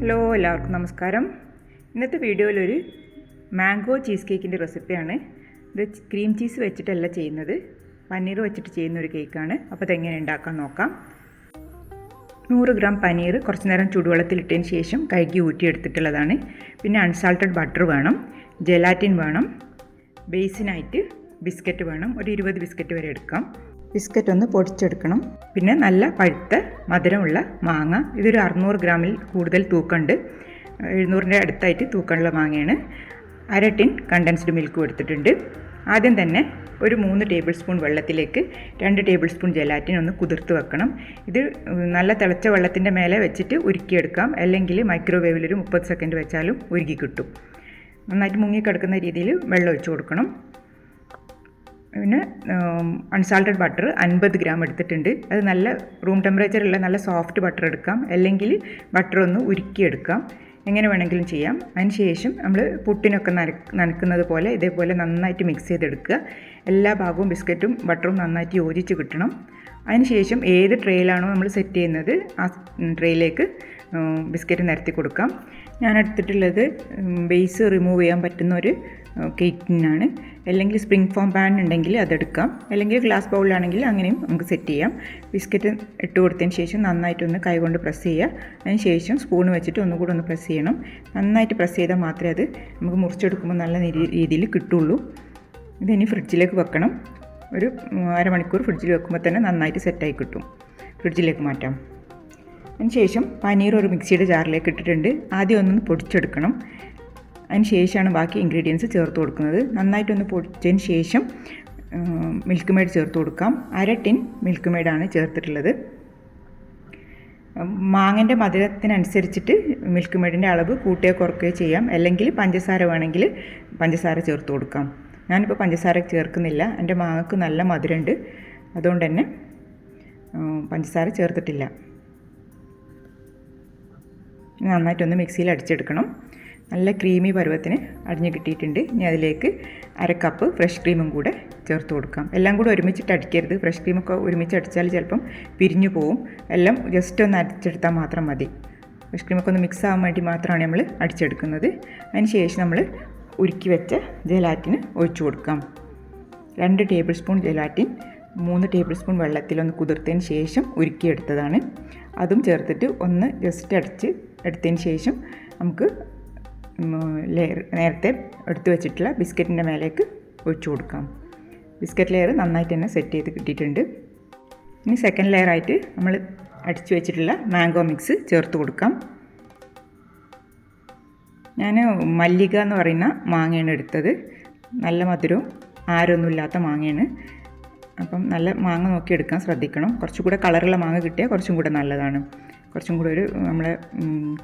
Hello എല്ലാവർക്കും നമസ്കാരം. ഇന്നത്തെ വീഡിയോയിൽ ഒരു മാംഗോ ചീസ് കേക്കിന്റെ റെസിപ്പിയാണ്. ഇത് ക്രീം ചീസ് വെച്ചിട്ടല്ല ചെയ്യുന്നത്. പനീർ വെച്ചിട്ട് ചെയ്യുന്ന ഒരു കേക്കാണ്. അപ്പോൾ അതെങ്ങനെ ഉണ്ടാക്കാൻ നോക്കാം. നൂറ് ഗ്രാം പനീർ കുറച്ച് നേരം ചൂടുവെള്ളത്തിലിട്ടതിന് ശേഷം കഴുകി ഊറ്റിയെടുത്തിട്ടുള്ളതാണ്. പിന്നെ അൺസാൾട്ടഡ് ബട്ടർ വേണം ജെലാറ്റിൻ വേണം ബേസിനായിട്ട് ബിസ്ക്കറ്റ് വേണം. ഒരു ഇരുപത് ബിസ്ക്കറ്റ് വരെ എടുക്കാം. ബിസ്ക്കറ്റ് ഒന്ന് പൊടിച്ചെടുക്കണം. പിന്നെ നല്ല പഴുത്ത മധുരമുള്ള മാങ്ങ. ഇതൊരു അറുന്നൂറ് ഗ്രാമിൽ കൂടുതൽ തൂക്കമുണ്ട്. എഴുന്നൂറിന്റെ അടുത്തായിട്ട് തൂക്കമുള്ള മാങ്ങയാണ്. അര ടിൻ കണ്ടൻസ്ഡ് മിൽക്ക് എടുത്തിട്ടുണ്ട്. ആദ്യം തന്നെ ഒരു മൂന്ന് ടേബിൾ സ്പൂൺ വെള്ളത്തിലേക്ക് രണ്ട് ടേബിൾ സ്പൂൺ ജലാറ്റിൻ ഒന്ന് കുതിർത്ത് വെക്കണം. ഇത് നല്ല തിളച്ച വെള്ളത്തിന്റെ മേലെ വെച്ചിട്ട് ഉരുക്കിയെടുക്കാം. അല്ലെങ്കിൽ മൈക്രോവേവിൽ ഒരു മുപ്പത് സെക്കൻഡ് വെച്ചാലും ഉരുക്കി കിട്ടും. നന്നായിട്ട് മുങ്ങിക്കിടക്കുന്ന രീതിയിൽ വെള്ളം ഒഴിച്ചു കൊടുക്കണം. പിന്നെ അൺസാൾട്ടഡ് ബട്ടർ അൻപത് ഗ്രാം എടുത്തിട്ടുണ്ട്. അത് നല്ല റൂം ടെമ്പറേച്ചറുള്ള നല്ല സോഫ്റ്റ് ബട്ടർ എടുക്കാം. അല്ലെങ്കിൽ ബട്ടർ ഒന്ന് ഉരുക്കിയെടുക്കാം എങ്ങനെ വേണമെങ്കിലും ചെയ്യാം. അതിന് ശേഷം നമ്മൾ പുട്ടിനൊക്കെ നന നനക്കുന്നത് പോലെ ഇതേപോലെ നന്നായിട്ട് മിക്സ് ചെയ്തെടുക്കുക. എല്ലാ ഭാഗവും ബിസ്ക്കറ്റും ബട്ടറും നന്നായിട്ട് യോജിച്ച് കിട്ടണം. അതിന് ശേഷം ഏത് ട്രെയിലാണോ നമ്മൾ സെറ്റ് ചെയ്യുന്നത് ആ ട്രേയിലേക്ക് ബിസ്ക്കറ്റ് നിരത്തി കൊടുക്കാം. ഞാൻ എടുത്തിട്ടുള്ളത് ബേസ് റിമൂവ് ചെയ്യാൻ പറ്റുന്ന ഒരു കേക്കിനാണ് അല്ലെങ്കിൽ സ്പ്രിംഗ് ഫോം പാൻ ഉണ്ടെങ്കിൽ അതെടുക്കാം. അല്ലെങ്കിൽ ഗ്ലാസ് ബൗളിലാണെങ്കിൽ അങ്ങനെയും നമുക്ക് സെറ്റ് ചെയ്യാം. ബിസ്ക്കറ്റ് ഇട്ട് കൊടുത്തതിന് ശേഷം നന്നായിട്ടൊന്ന് കൈകൊണ്ട് പ്രസ് ചെയ്യുക. അതിന് ശേഷം സ്പൂൺ വെച്ചിട്ട് ഒന്നുകൂടെ ഒന്ന് പ്രസ് ചെയ്യണം. നന്നായിട്ട് പ്രസ് ചെയ്താൽ മാത്രമേ അത് നമുക്ക് മുറിച്ചെടുക്കുമ്പോൾ നല്ല രീതിയിൽ കിട്ടുള്ളൂ. ഇതിനി ഫ്രിഡ്ജിലേക്ക് വെക്കണം. ഒരു അരമണിക്കൂർ ഫ്രിഡ്ജിൽ വെക്കുമ്പോൾ തന്നെ നന്നായിട്ട് സെറ്റായി കിട്ടും. ഫ്രിഡ്ജിലേക്ക് മാറ്റാം. അതിനുശേഷം പനീർ ഒരു മിക്സിയുടെ ജാറിലേക്ക് ഇട്ടിട്ടുണ്ട്. ആദ്യം ഒന്നൊന്ന് പൊടിച്ചെടുക്കണം. അതിന് ശേഷമാണ് ബാക്കി ഇൻഗ്രീഡിയൻസ് ചേർത്ത് കൊടുക്കുന്നത്. നന്നായിട്ടൊന്ന് പൊടിച്ചതിന് ശേഷം മിൽക്ക് മെയ്ഡ് ചേർത്ത് കൊടുക്കാം. അര ടിൻ മിൽക്ക് മെയ്ഡാണ് ചേർത്തിട്ടുള്ളത്. മാങ്ങന്റെ മധുരത്തിനനുസരിച്ചിട്ട് മിൽക്ക് മെയ്ഡിന്റെ അളവ് കൂട്ടുകയോ കുറയ്ക്കുകയോ ചെയ്യാം. അല്ലെങ്കിൽ പഞ്ചസാര വേണമെങ്കിൽ പഞ്ചസാര ചേർത്ത് കൊടുക്കാം. ഞാനിപ്പോൾ പഞ്ചസാര ചേർക്കുന്നില്ല. എന്റെ മാങ്ങക്ക് നല്ല മധുരമുണ്ട്. അതുകൊണ്ട് തന്നെ പഞ്ചസാര ചേർത്തിട്ടില്ല. നന്നായിട്ടൊന്ന് മിക്സിയിൽ അടിച്ചെടുക്കണം. നല്ല ക്രീമി പരുവത്തിന് അടിഞ്ഞ് കിട്ടിയിട്ടുണ്ട്. ഇനി അതിലേക്ക് അര കപ്പ് ഫ്രഷ് ക്രീമും കൂടെ ചേർത്ത് കൊടുക്കാം. എല്ലാം കൂടെ ഒരുമിച്ചിട്ട് അടിക്കരുത്. ഫ്രഷ് ക്രീമൊക്കെ ഒരുമിച്ച് അടിച്ചാൽ ചിലപ്പം പിരിഞ്ഞു പോവും. എല്ലാം ജസ്റ്റ് ഒന്ന് അടിച്ചെടുത്താൽ മാത്രം മതി. ഫ്രഷ് ക്രീമൊക്കെ ഒന്ന് മിക്സ് ആവാൻ വേണ്ടി മാത്രമാണ് നമ്മൾ അടിച്ചെടുക്കുന്നത്. അതിന് ശേഷം നമ്മൾ ഉരുക്കി വെച്ച ജലാറ്റിന് ഒഴിച്ചു കൊടുക്കാം. രണ്ട് ടേബിൾ സ്പൂൺ ജലാറ്റിൻ മൂന്ന് ടേബിൾ സ്പൂൺ വെള്ളത്തിലൊന്ന് കുതിർത്തതിന് ശേഷം ഉരുക്കിയെടുത്തതാണ്. അതും ചേർത്തിട്ട് ഒന്ന് ജസ്റ്റ് അടിച്ച് എടുത്തതിന് ശേഷം നമുക്ക് ലെയർ നേരത്തെ എടുത്തു വെച്ചിട്ടുള്ള ബിസ്ക്കറ്റിന്റെ മേലേക്ക് ഒഴിച്ചു കൊടുക്കാം. ബിസ്ക്കറ്റ് ലെയർ നന്നായിട്ട് തന്നെ സെറ്റ് ചെയ്ത് കിട്ടിയിട്ടുണ്ട്. ഇനി സെക്കൻഡ് ലെയറായിട്ട് നമ്മൾ അടിച്ചു വെച്ചിട്ടുള്ള മാംഗോ മിക്സ് ചേർത്ത് കൊടുക്കാം. ഞാൻ മല്ലിക എന്ന് പറയുന്ന മാങ്ങയാണ് എടുത്തത്. നല്ല മധുരവും ആരൊന്നുമില്ലാത്ത മാങ്ങയാണ്. അപ്പം നല്ല മാങ്ങ നോക്കി എടുക്കാൻ ശ്രദ്ധിക്കണം. കുറച്ചും കൂടെ കളറുള്ള മാങ്ങ കിട്ടിയാൽ കുറച്ചും കൂടെ നല്ലതാണ്. കുറച്ചും കൂടെ ഒരു നമ്മളെ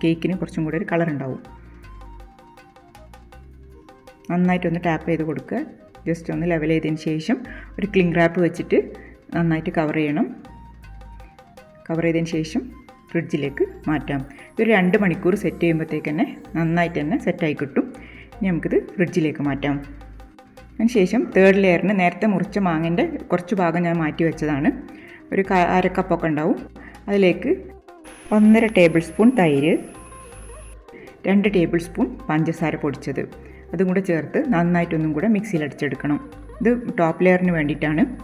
കേക്കിന് കുറച്ചും കൂടെ ഒരു കളർ ഉണ്ടാവും. നന്നായിട്ടൊന്ന് ടാപ്പ് ചെയ്ത് കൊടുക്കുക. ജസ്റ്റ് ഒന്ന് ലെവൽ ചെയ്തതിന് ശേഷം ഒരു ക്ലിംഗ് റാപ്പ് വെച്ചിട്ട് നന്നായിട്ട് കവർ ചെയ്യണം. കവർ ചെയ്തതിന് ശേഷം ഫ്രിഡ്ജിലേക്ക് മാറ്റാം. ഇതൊരു രണ്ട് മണിക്കൂർ സെറ്റ് ചെയ്യുമ്പോഴത്തേക്ക് തന്നെ നന്നായിട്ട് തന്നെ സെറ്റായി കിട്ടും. ഇനി നമുക്കിത് ഫ്രിഡ്ജിലേക്ക് മാറ്റാം. അതിനുശേഷം തേർഡ് ലെയറിന് നേരത്തെ മുറിച്ച മാങ്ങന്റെ കുറച്ച് ഭാഗം ഞാൻ മാറ്റി വെച്ചതാണ്. ഒരു അരക്കപ്പൊക്കെ ഉണ്ടാവും. അതിലേക്ക് ഒന്നര ടേബിൾ സ്പൂൺ തൈര് രണ്ട് ടേബിൾ സ്പൂൺ പഞ്ചസാര പൊടിച്ചത്. അതും കൂടെ ചേർത്ത് നന്നായിട്ടൊന്നും കൂടെ മിക്സിയിൽ അടിച്ചെടുക്കണം. ഇത് ടോപ്പ് ലെയറിന് വേണ്ടിയിട്ടാണ്.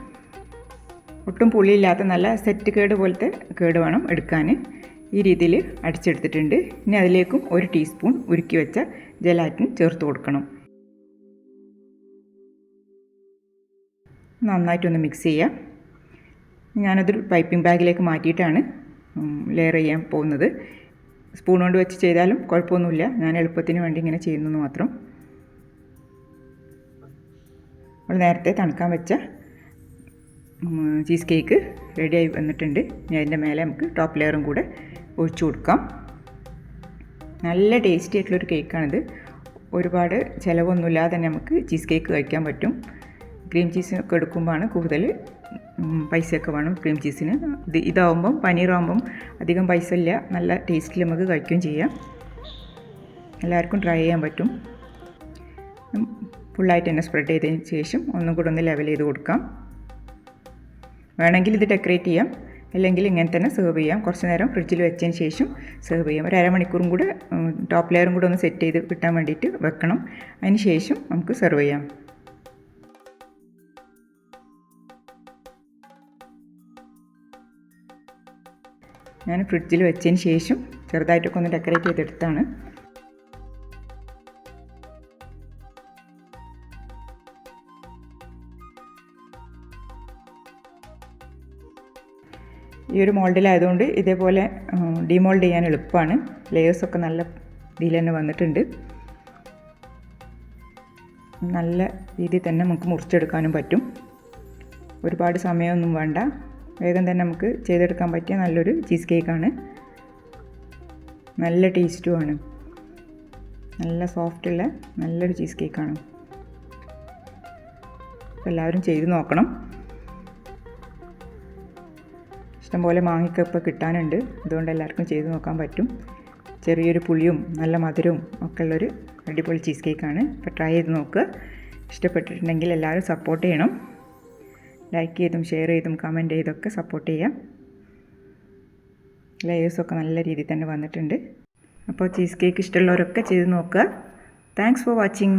ഒട്ടും പുളിയില്ലാത്ത നല്ല സെറ്റ് കേട് പോലത്തെ കേട് വേണം എടുക്കാൻ. ഈ രീതിയിൽ അടിച്ചെടുത്തിട്ടുണ്ട്. ഇനി അതിലേക്കും ഒരു ടീസ്പൂൺ ഉരുക്കി വെച്ച ജലാറ്റിൻ ചേർത്ത് കൊടുക്കണം. നന്നായിട്ടൊന്ന് മിക്സ് ചെയ്യാം. ഞാനതൊരു പൈപ്പിംഗ് ബാഗിലേക്ക് മാറ്റിയിട്ടാണ് ലെയർ ചെയ്യാൻ പോകുന്നത്. സ്പൂൺ കൊണ്ട് വെച്ച് ചെയ്താലും കുഴപ്പമൊന്നുമില്ല. ഞാൻ എളുപ്പത്തിന് വേണ്ടി ഇങ്ങനെ ചെയ്യുന്നു മാത്രം. നമ്മൾ നേരത്തെ തണുക്കാൻ വെച്ച ചീസ് കേക്ക് റെഡിയായി വന്നിട്ടുണ്ട്. ഞാൻ അതിന്റെ മേലെ നമുക്ക് ടോപ്പ് ലെയറും കൂടെ ഒഴിച്ചു കൊടുക്കാം. നല്ല ടേസ്റ്റി ആയിട്ടുള്ളൊരു കേക്കാണിത് ഒരുപാട് ചിലവൊന്നുമില്ലാതെ തന്നെ നമുക്ക് ചീസ് കേക്ക് കഴിക്കാൻ പറ്റും. ക്രീം ചീസൊക്കെ എടുക്കുമ്പോഴാണ് കൂടുതൽ പൈസയൊക്കെ വേണം ക്രീം ചീസിന് ഇത് ഇതാവുമ്പം പനീറാകുമ്പം അധികം പൈസ ഇല്ല നല്ല ടേസ്റ്റിൽ നമുക്ക് കഴിക്കുകയും ചെയ്യാം. എല്ലാവർക്കും ട്രൈ ചെയ്യാൻ പറ്റും. ഫുള്ളായിട്ട് തന്നെ സ്പ്രെഡ് ചെയ്തതിന് ശേഷം ഒന്നും കൂടെ ഒന്ന് ലെവൽ ചെയ്ത് കൊടുക്കാം. വേണമെങ്കിൽ ഇത് ഡെക്കറേറ്റ് ചെയ്യാം. അല്ലെങ്കിൽ ഇങ്ങനെ തന്നെ സെർവ് ചെയ്യാം. കുറച്ച് നേരം ഫ്രിഡ്ജിൽ വെച്ചതിന് ശേഷം സെർവ് ചെയ്യാം. ഒരു അരമണിക്കൂറും കൂടെ ടോപ്പ് ലെയറും കൂടെ ഒന്ന് സെറ്റ് ചെയ്ത് കിട്ടാൻ വേണ്ടിയിട്ട് വെക്കണം. അതിന് ശേഷം നമുക്ക് സെർവ് ചെയ്യാം. ഞാൻ ഫ്രിഡ്ജിൽ വെച്ചതിന് ശേഷം ചെറുതായിട്ടൊക്കെ ഒന്ന് ഡെക്കറേറ്റ് ചെയ്തെടുത്താണ്. ഈ ഒരു മോൾഡിലായതുകൊണ്ട് ഇതേപോലെ ഡിമോൾഡ് ചെയ്യാൻ എളുപ്പമാണ് ലെയേഴ്സൊക്കെ നല്ല ഇതിൽ തന്നെ വന്നിട്ടുണ്ട്. നല്ല രീതിയിൽ തന്നെ നമുക്ക് മുറിച്ചെടുക്കാനും പറ്റും. ഒരുപാട് സമയമൊന്നും വേണ്ട. വേഗം തന്നെ നമുക്ക് ചെയ്തെടുക്കാൻ പറ്റിയ നല്ലൊരു ചീസ് കേക്കാണ്. നല്ല ടേസ്റ്റുമാണ്. നല്ല സോഫ്റ്റുള്ള നല്ലൊരു ചീസ് കേക്കാണ്. എല്ലാവരും ചെയ്ത് നോക്കണം. ഇഷ്ടംപോലെ മാങ്ങിക്കപ്പ് കിട്ടാനുണ്ട്. അതുകൊണ്ട് എല്ലാവർക്കും ചെയ്ത് നോക്കാൻ പറ്റും. ചെറിയൊരു പുളിയും നല്ല മധുരവും ഒക്കെ ഉള്ളൊരു അടിപൊളി ചീസ് കേക്കാണ്. അപ്പോൾ ട്രൈ ചെയ്ത് നോക്കുക ഇഷ്ടപ്പെട്ടിട്ടുണ്ടെങ്കിൽ എല്ലാവരും സപ്പോർട്ട് ചെയ്യണം. ലൈക്ക് ചെയ്തും ഷെയർ ചെയ്തും കമന്റ് ചെയ്തൊക്കെ സപ്പോർട്ട് ചെയ്യാം. ലെയേഴ്സൊക്കെ നല്ല രീതിയിൽ തന്നെ വന്നിട്ടുണ്ട്. അപ്പോൾ ചീസ് കേക്ക് ഇഷ്ടമുള്ളവരൊക്കെ ചെയ്ത് നോക്കുക. Thanks for watching